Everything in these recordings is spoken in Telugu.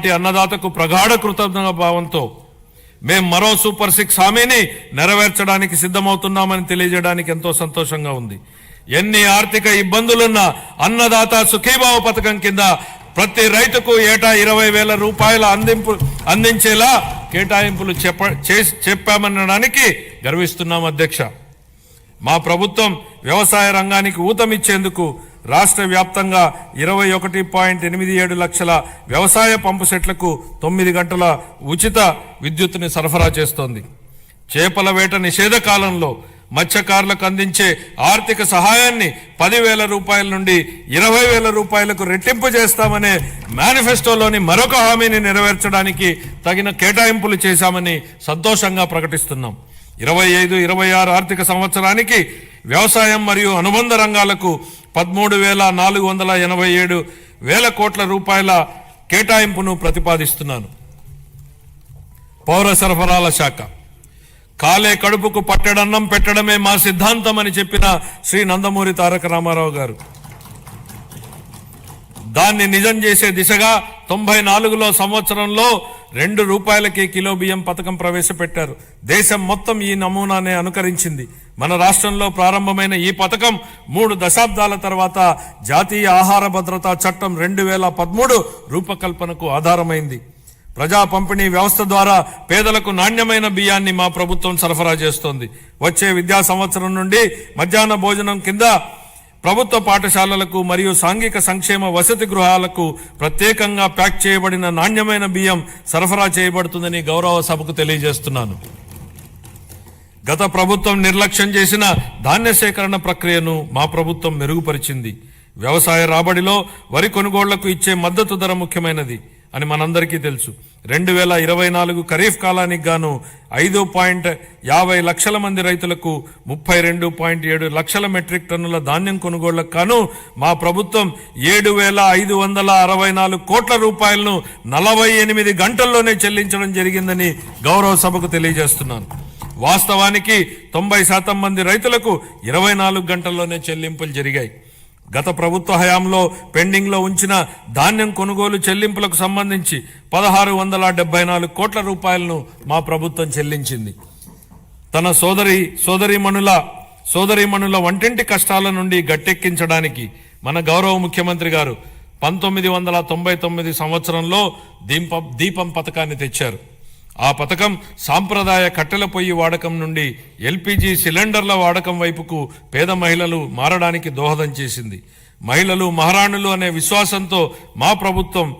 అలాంటి అన్నదాతకు ప్రగాఢ కృతజ్ఞ భావంతో మేం మరో సూపర్ సిక్స్ హామీని నెరవేర్చడానికి సిద్ధమవుతున్నామని తెలియజేయడానికి ఎంతో సంతోషంగా ఉంది. ఎన్ని ఆర్థిక ఇబ్బందులున్నా అన్నదాత సుఖీభావ పథకం కింద ప్రతి రైతుకు ఏటా ఇరవై వేల రూపాయల అందింపు అందించేలా కేటాయింపులు చెప్ప చేసి చెప్పామనడానికి గర్విస్తున్నాం అధ్యక్ష. మా ప్రభుత్వం వ్యవసాయ రంగానికి ఊతమిచ్చేందుకు రాష్ట్ర వ్యాప్తంగా ఇరవై ఒకటి పాయింట్ ఎనిమిది ఏడు లక్షల వ్యవసాయ పంపు సెట్లకు తొమ్మిది గంటల ఉచిత విద్యుత్తుని సరఫరా చేస్తోంది. చేపల వేట నిషేధ కాలంలో మత్స్యకారులకు అందించే ఆర్థిక సహాయాన్ని పదివేల రూపాయల నుండి ఇరవై వేల రూపాయలకు రెట్టింపు చేస్తామనే మేనిఫెస్టోలోని మరొక హామీని నెరవేర్చడానికి తగిన కేటాయింపులు చేశామని సంతోషంగా ప్రకటిస్తున్నాం. ఇరవై ఐదు ఇరవై ఆరు ఆర్థిక సంవత్సరానికి వ్యవసాయం మరియు అనుబంధ రంగాలకు పదమూడు వేల నాలుగు వందల ఎనభై ఏడు వేల కోట్ల రూపాయల కేటాయింపును ప్రతిపాదిస్తున్నాను. పౌర సరఫరాల శాఖ. కాలే కడుపుకు పట్టడన్నం పెట్టడమే మా సిద్ధాంతం అని చెప్పిన శ్రీ నందమూరి తారక రామారావు గారు. దాన్ని నిజం చేసే దిశగా తొంభై నాలుగులో సంవత్సరంలో రెండు రూపాయలకి కిలో బియ్యం పథకం ప్రవేశపెట్టారు. దేశం మొత్తం ఈ నమూనానే అనుకరించింది. మన రాష్ట్రంలో ప్రారంభమైన ఈ పథకం మూడు దశాబ్దాల తర్వాత జాతీయ ఆహార భద్రతా చట్టం రెండు వేల పదమూడు రూపకల్పనకు ఆధారమైంది. ప్రజా పంపిణీ వ్యవస్థ ద్వారా పేదలకు నాణ్యమైన బియ్యాన్ని మా ప్రభుత్వం సరఫరా చేస్తోంది. వచ్చే విద్యా సంవత్సరం నుండి మధ్యాహ్న భోజనం కింద ప్రభుత్వ పాఠశాలలకు మరియు సాంఘిక సంక్షేమ వసతి గృహాలకు ప్రత్యేకంగా ప్యాక్ చేయబడిన నాణ్యమైన బియ్యం సరఫరా చేయబడుతుందని గౌరవ సభకు తెలియజేస్తున్నాను. గత ప్రభుత్వం నిర్లక్ష్యం చేసిన ధాన్య సేకరణ ప్రక్రియను మా ప్రభుత్వం మెరుగుపరిచింది. వ్యవసాయ రాబడిలో వరి కొనుగోళ్ళకు ఇచ్చే మద్దతు ధర ముఖ్యమైనది. అని మనందరికీ తెలుసు. రెండు వేల ఇరవై నాలుగు ఖరీఫ్ కాలానికి గాను ఐదు పాయింట్ యాభై లక్షల మంది రైతులకు ముప్పై రెండు పాయింట్ ఏడు లక్షల మెట్రిక్ టన్నుల ధాన్యం కొనుగోళ్ళకు గాను మా ప్రభుత్వం ఏడు వేల ఐదు వందల అరవై నాలుగు కోట్ల రూపాయలను నలభై ఎనిమిది గంటల్లోనే చెల్లించడం జరిగిందని గౌరవ సభకు తెలియజేస్తున్నాను. వాస్తవానికి తొంభై శాతం మంది రైతులకు ఇరవై నాలుగు గంటల్లోనే చెల్లింపులు జరిగాయి. గత ప్రభుత్వ హయాంలో పెండింగ్లో ఉంచిన ధాన్యం కొనుగోలు చెల్లింపులకు సంబంధించి పదహారు వందల డెబ్బై నాలుగు కోట్ల రూపాయలను మా ప్రభుత్వం చెల్లించింది. తన సోదరి సోదరిమణుల సోదరిమణుల వంటింటి కష్టాల నుండి గట్టెక్కించడానికి మన గౌరవ ముఖ్యమంత్రి గారు పంతొమ్మిది వందల తొంభై తొమ్మిది సంవత్సరంలో దీపం దీపం పథకాన్ని తెచ్చారు. ఆ పథకం సాంప్రదాయ కట్టెల పొయ్యి వాడకం నుండి ఎల్పిజి సిలిండర్ల వాడకం వైపుకు పేద మహిళలు మారడానికి దోహదం చేసింది. మహిళలు మహారాణులు అనే విశ్వాసంతో మా ప్రభుత్వం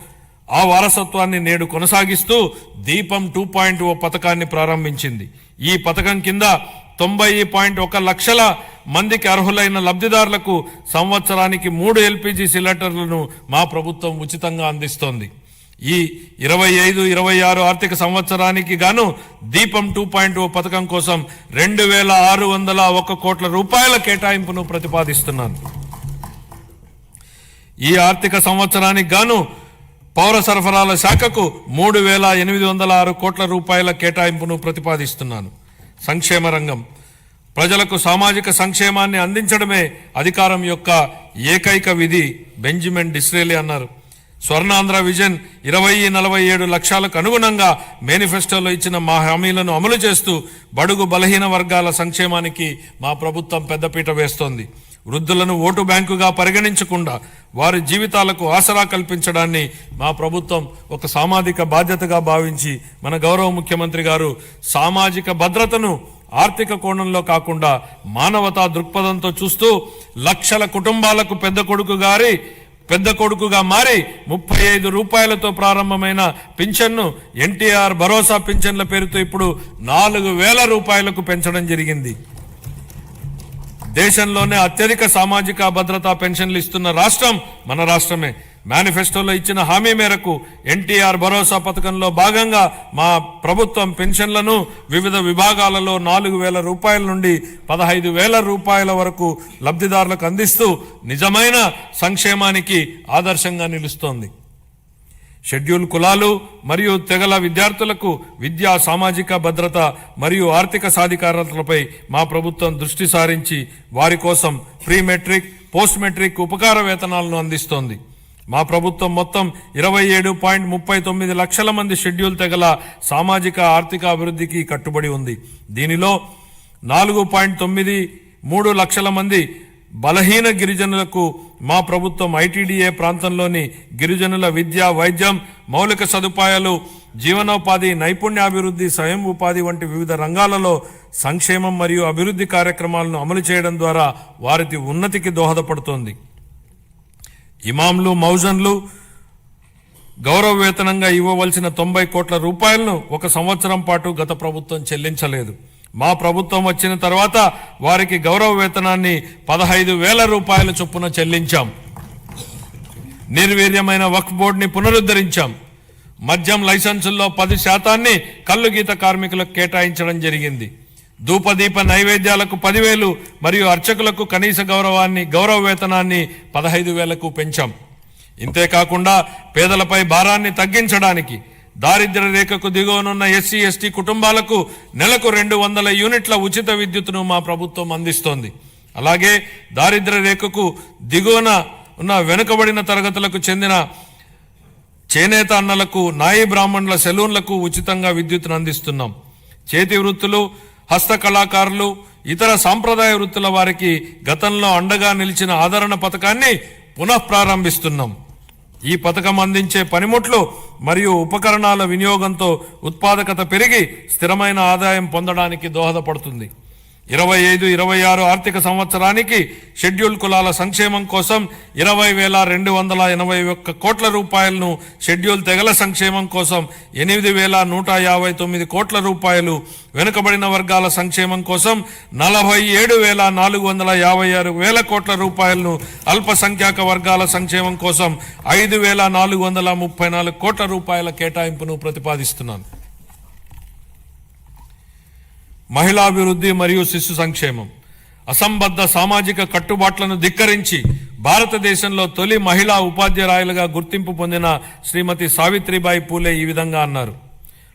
ఆ వారసత్వాన్ని నేడు కొనసాగిస్తూ దీపం టూ పాయింట్ ఓ పథకాన్ని ప్రారంభించింది. ఈ పథకం కింద తొంభై పాయింట్ ఒక లక్షల మందికి అర్హులైన లబ్ధిదారులకు సంవత్సరానికి మూడు ఎల్పిజి సిలిండర్లను మా ప్రభుత్వం ఉచితంగా అందిస్తోంది. ఈ ఇరవై ఐదు ఇరవై ఆరు ఆర్థిక సంవత్సరానికి గాను దీపం టూ పాయింట్ ఓ పథకం కోసం రెండు వేల ఆరు వందల ఒక కోట్ల రూపాయల కేటాయింపును ప్రతిపాదిస్తున్నాను. ఈ ఆర్థిక సంవత్సరానికి గాను పౌర సరఫరాల శాఖకు మూడు వేల ఎనిమిది వందల ఆరు కోట్ల రూపాయల కేటాయింపును ప్రతిపాదిస్తున్నాను. సంక్షేమ రంగం. ప్రజలకు సామాజిక సంక్షేమాన్ని అందించడమే అధికారం యొక్క ఏకైక విధి బెంజమిన్ డిస్రేలి అన్నారు. స్వర్ణాంధ్ర విజన్ ఇరవై నలభై ఏడు లక్ష్యాలకు అనుగుణంగా మేనిఫెస్టోలో ఇచ్చిన మా హామీలను అమలు చేస్తూ బడుగు బలహీన వర్గాల సంక్షేమానికి మా ప్రభుత్వం పెద్దపీట వేస్తోంది. వృద్ధులను ఓటు బ్యాంకుగా పరిగణించకుండా వారి జీవితాలకు ఆసరా కల్పించడాన్ని మా ప్రభుత్వం ఒక సామాజిక బాధ్యతగా భావించి మన గౌరవ ముఖ్యమంత్రి గారు సామాజిక భద్రతను ఆర్థిక కోణంలో కాకుండా మానవతా దృక్పథంతో చూస్తూ లక్షల కుటుంబాలకు పెద్ద కొడుకు గారి పెద్ద కొడుకుగా మారి ముప్పై ఐదు రూపాయలతో ప్రారంభమైన పింఛన్ను ఎన్టీఆర్ భరోసా పింఛన్ల పేరుతో ఇప్పుడు నాలుగు వేల రూపాయలకు పెంచడం జరిగింది. దేశంలోనే అత్యధిక సామాజిక భద్రతా పెన్షన్లు ఇస్తున్న రాష్ట్రం మన రాష్ట్రమే. మేనిఫెస్టోలో ఇచ్చిన హామీ మేరకు ఎన్టీఆర్ భరోసా పథకంలో భాగంగా మా ప్రభుత్వం పెన్షన్లను వివిధ విభాగాలలో నాలుగు వేల రూపాయల నుండి పదహైదు వేల రూపాయల వరకు లబ్ధిదారులకు అందిస్తూ నిజమైన సంక్షేమానికి ఆదర్శంగా నిలుస్తోంది. షెడ్యూల్ కులాలు మరియు తెగల విద్యార్థులకు విద్యా సామాజిక భద్రత మరియు ఆర్థిక సాధికారతలపై మా ప్రభుత్వం దృష్టి సారించి వారి కోసం ప్రీ మెట్రిక్ పోస్ట్ మెట్రిక్ ఉపకార వేతనాలను అందిస్తోంది. మా ప్రభుత్వం మొత్తం ఇరవై ఏడు పాయింట్ ముప్పై తొమ్మిది లక్షల మంది షెడ్యూల్ తెగల సామాజిక ఆర్థిక అభివృద్ధికి కట్టుబడి ఉంది. దీనిలో నాలుగు పాయింట్ తొమ్మిది మూడు లక్షల మంది బలహీన గిరిజనులకు మా ప్రభుత్వం ఐటీడీఏ ప్రాంతంలోని గిరిజనుల విద్య వైద్యం మౌలిక సదుపాయాలు జీవనోపాధి నైపుణ్యాభివృద్ధి స్వయం ఉపాధి వంటి వివిధ రంగాలలో సంక్షేమం మరియు అభివృద్ధి కార్యక్రమాలను అమలు చేయడం ద్వారా వారికి ఉన్నతికి దోహదపడుతోంది. ఇమాంలు మౌజన్లు గౌరవ వేతనంగా ఇవ్వవలసిన తొంభై కోట్ల రూపాయలను ఒక సంవత్సరం పాటు గత ప్రభుత్వం చెల్లించలేదు. మా ప్రభుత్వం వచ్చిన తర్వాత వారికి గౌరవ వేతనాన్ని పదహైదు వేల రూపాయల చొప్పున చెల్లించాం. నిర్వీర్యమైన వక్ఫ్ బోర్డుని పునరుద్ధరించాం. మద్యం లైసెన్సుల్లో పది శాతాన్ని కల్లుగీత కార్మికులకు కేటాయించడం జరిగింది. ధూపదీప నైవేద్యాలకు పదివేలు మరియు అర్చకులకు కనీస గౌరవాన్ని గౌరవ వేతనాన్ని పదహైదు వేలకు పెంచాం. ఇంతేకాకుండా పేదలపై భారాన్ని తగ్గించడానికి దారిద్ర్య రేఖకు దిగువనున్న ఎస్సీ ఎస్టీ కుటుంబాలకు నెలకు రెండు వందల యూనిట్ల ఉచిత విద్యుత్తును మా ప్రభుత్వం అందిస్తోంది. అలాగే దారిద్ర్య రేఖకు దిగువన ఉన్న వెనుకబడిన తరగతులకు చెందిన చేనేత అన్నలకు నాయి బ్రాహ్మణుల సెలూన్లకు ఉచితంగా విద్యుత్తును అందిస్తున్నాం. చేతి వృత్తులు హస్తకళాకారులు ఇతర సాంప్రదాయ వృత్తుల వారికి గతంలో అండగా నిలిచిన ఆదరణ పథకాన్ని పునఃప్రారంభిస్తున్నాం. ఈ పథకం అందించే పనిముట్లు మరియు ఉపకరణాల వినియోగంతో ఉత్పాదకత పెరిగి స్థిరమైన ఆదాయం పొందడానికి దోహదపడుతుంది. ఇరవై ఐదు ఇరవై ఆరు ఆర్థిక సంవత్సరానికి షెడ్యూల్ కులాల సంక్షేమం కోసం ఇరవై వేల రెండు వందల ఎనభై ఒక్క కోట్ల రూపాయలను షెడ్యూల్ తెగల సంక్షేమం కోసం ఎనిమిది వేల నూట యాభై తొమ్మిది కోట్ల రూపాయలు వెనుకబడిన వర్గాల సంక్షేమం కోసం నలభై ఏడు వేల నాలుగు వందల యాభై ఆరు వేల కోట్ల రూపాయలను అల్పసంఖ్యాక వర్గాల సంక్షేమం కోసం ఐదు వేల నాలుగు వందల ముప్పై నాలుగు కోట్ల రూపాయల కేటాయింపును ప్రతిపాదిస్తున్నాను. మహిళాభివృద్ధి మరియు శిశు సంక్షేమం. అసంబద్ధ సామాజిక కట్టుబాట్లను ధిక్కరించి భారతదేశంలో తొలి మహిళా ఉపాధ్యాయులుగా గుర్తింపు పొందిన శ్రీమతి సావిత్రిబాయి పూలే ఈ విధంగా అన్నారు.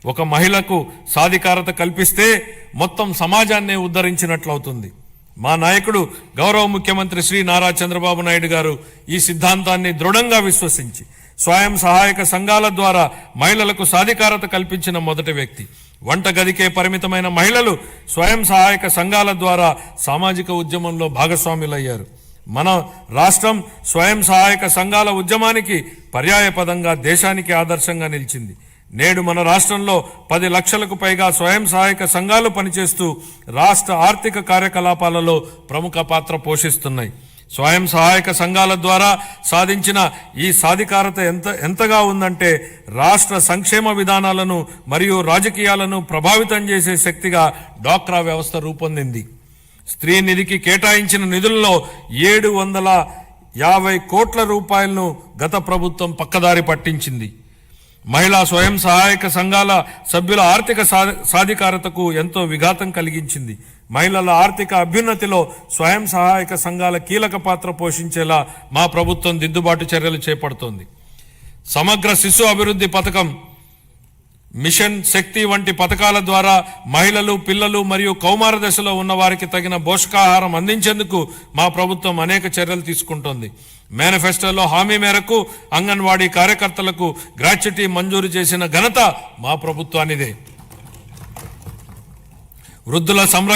ఒక మహిళకు సాధికారత కల్పిస్తే మొత్తం సమాజాన్నే ఉద్ధరించినట్లవుతుంది. మా నాయకుడు గౌరవ ముఖ్యమంత్రి శ్రీ నారా చంద్రబాబు నాయుడు గారు ఈ సిద్ధాంతాన్ని దృఢంగా విశ్వసించి స్వయం సహాయక సంఘాల ద్వారా మహిళలకు సాధికారత కల్పించిన మొదటి వ్యక్తి. వంట గదికే పరిమితమైన మహిళలు స్వయం సహాయక సంఘాల ద్వారా సామాజిక ఉద్యమంలో భాగస్వాములయ్యారు. మన రాష్ట్రం స్వయం సహాయక సంఘాల ఉద్యమానికి పర్యాయపదంగా దేశానికి ఆదర్శంగా నిలిచింది. నేడు మన రాష్ట్రంలో పది లక్షలకు పైగా స్వయం సహాయక సంఘాలు పనిచేస్తూ రాష్ట్ర ఆర్థిక కార్యకలాపాలలో ప్రముఖ పాత్ర పోషిస్తున్నాయి. స్వయం సహాయక సంఘాల ద్వారా సాధించిన ఈ సాధికారత ఎంత ఎంతగా ఉందంటే రాష్ట్ర సంక్షేమ విధానాలను మరియు రాజకీయాలను ప్రభావితం చేసే శక్తిగా డాక్రా వ్యవస్థ రూపొందింది. స్త్రీ నిధికి కేటాయించిన నిధుల్లో ఏడు వందల యాభై కోట్ల రూపాయలను గత ప్రభుత్వం పక్కదారి పట్టించింది. మహిళా స్వయం సహాయక సంఘాల సభ్యుల ఆర్థిక సా- సాధికారతకు ఎంతో విఘాతం కలిగించింది. మహిళల ఆర్థిక అభ్యున్నతిలో స్వయం సహాయక సంఘాల కీలక పాత్ర పోషించేలా మా ప్రభుత్వం దిద్దుబాటు చర్యలు చేపడుతోంది. సమగ్ర శిశు అభివృద్ధి పథకం మిషన్ శక్తి వంటి పథకాల ద్వారా మహిళలు పిల్లలు మరియు కౌమార దశలో ఉన్న వారికి తగిన పోషకాహారం అందించేందుకు మా ప్రభుత్వం అనేక చర్యలు తీసుకుంటోంది. మేనిఫెస్టోలో హామీ మేరకు అంగన్వాడీ కార్యకర్తలకు గ్రాట్యుటీ మంజూరు చేసిన ఘనత మా ప్రభుత్వానిదే. వృద్ధుల సంరక్షణ